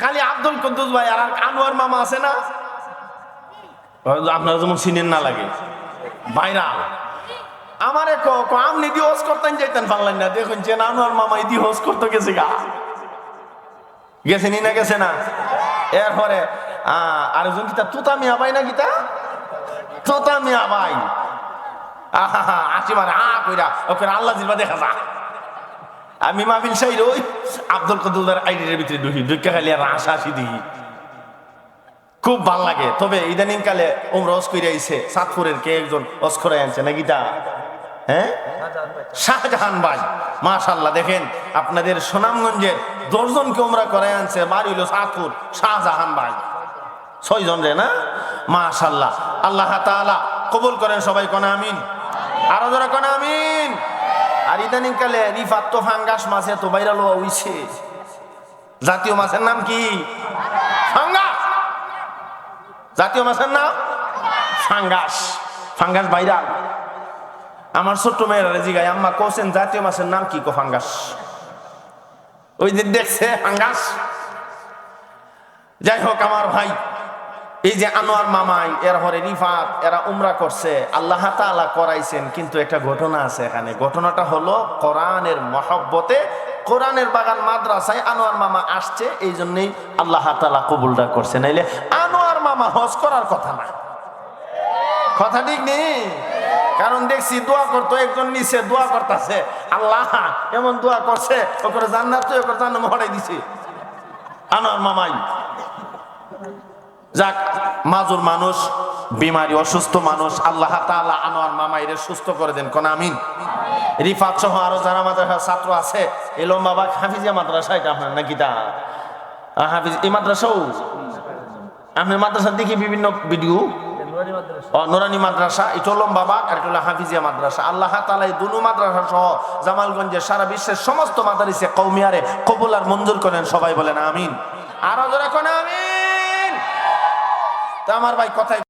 খালি আব্দুল কুদ্দুস ভাই আর আনোয়ার মামা আছে না? আপনারা যেমন চিনেন না লাগে। ভাইরাল। আমারে ক আমনি দি হোস করতেন, যাইতেন পারলেন না। দেখুন যে আনোয়ার মামা ইদি হোস করতে গেছে গা। গেছে নি, গেছে না? এরপরে আরেকজন গীতা তুতা মিয়া ভাই না গীতা তুতা মিয়া ভাই। আহা আসি মানে আ, কইরা, ওকে আল্লাহ জিবা দেখা যা আমি মাহফিল সাইর ওই আব্দুল কদুলদার আইডির ভিতরে ঢুকি, ঢুকে খালি আর আসি দিই। খুব ভালো লাগে। তবে ইদানিং কালে ওমরা অস করে আইছে, সাতপুরের কে একজন অস করে আনছে না গীতা হ্যাঁ? শাহজাহান ভাই মাশাল্লাহ দেখেন আপনাদের সুনামগঞ্জের দশজনকে ওমরা করে আনছে, বাড়ি হইল সাতপুর, শাহজাহান ভাই। ছয়জন রে না? মাশাল্লাহ আল্লাহ তাআলা কবুল করেন সবাই, কোন আমিন। আরও যারা কোন আমিন। আর ইদানিং কালে রিফাত তো ফাঙ্গাস মাছে তো বাইরা লোয়া উইছে জাতীয় মাছের নাম কি? ফাঙ্গাস। জাতীয় মাছের নাম? ফাঙ্গাস। Fungus viral. আমার ছোট্ট মেয়েরা জিগায়, আম্মা কোসেন জাতীয় মাছের নাম কি কো ফাঙ্গাস? ওই দিন দেখছে ফাঙ্গাস। যাই হোক, আমার ভাই এই যে আনোয়ার মামাই, এর হরে রিফাত, এরা উমরা করছে। আল্লাহ তাআলা করাইছেন, কিন্তু একটা ঘটনা আছে এখানে। ঘটনাটা হলো কোরআনের মহব্বতে কোরআনের বাগান মাদ্রাসায় আনোয়ার মামা আসছে এই জন্যই আল্লাহ তাআলা কবুলটা করছে। নাইলে আনোয়ার মামা হজ করার কথা না। কথা ঠিক নেই? কারণ দেখছি দোয়া করতো, একজন নিচে দোয়া করতেছে। আল্লাহ এমন দোয়া করছে ওপরে জান্নাত ওপরে মহড়াই দিছে। আনোয়ার মামাই। যাক, মাজুর মানুষ, বিমারি অসুস্থ মানুষ, আল্লাহ তাআলা আনোয়ার মামাইরে সুস্থ করে দেন, কোন আমিন? রিফাত সহ আরও যারা মাদ্রাসার ছাত্র আছে এলো বাবা হাফিজিয়া মাদ্রাসা, এটা আপনার নাকি তা? হাফিজ, এই মাদ্রাসাও? আপনার মাদ্রাসা দেখি বিভিন্ন ভিডিও? নোরানি মাদ্রাসা হলো বাবা আর এটা হাফিজিয়া মাদ্রাসা। আল্লাহ তাআলা এই দুনু মাদ্রাসা সহ জামালগঞ্জের সারা বিশ্বের সমস্ত মাদারিসে কৌমিয়ারে কবুল আর মঞ্জুর করেন, সবাই বলেন আমিন। আরও যারা কোন আমিন? তা আমার ভাই কথাই